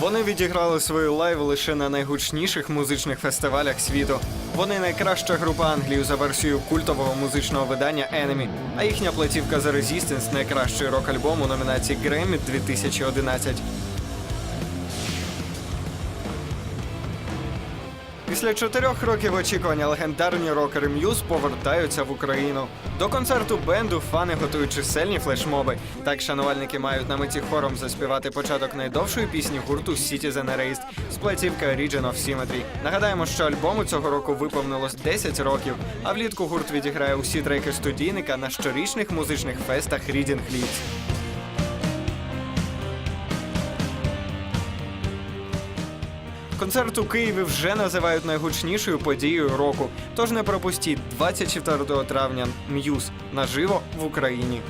Вони відіграли свої лайв лише на найгучніших музичних фестивалях світу. Вони найкраща група Англії за версією культового музичного видання Enemy, а їхня платівка за Resistance – найкращий рок-альбом у номінації Grammy 2011. Після чотирьох років очікування легендарні рокери М'юз повертаються в Україну. До концерту бенду фани готують чисельні флешмоби. Так шанувальники мають на меті хором заспівати початок найдовшої пісні гурту Citizen Erased з платівка Region of Symmetry. Нагадаємо, що альбому цього року виповнилось 10 років, а влітку гурт відіграє усі треки студійника на щорічних музичних фестах Reading Leeds. Концерт у Києві вже називають найгучнішою подією року. Тож не пропустіть 24 травня М'юз наживо в Україні.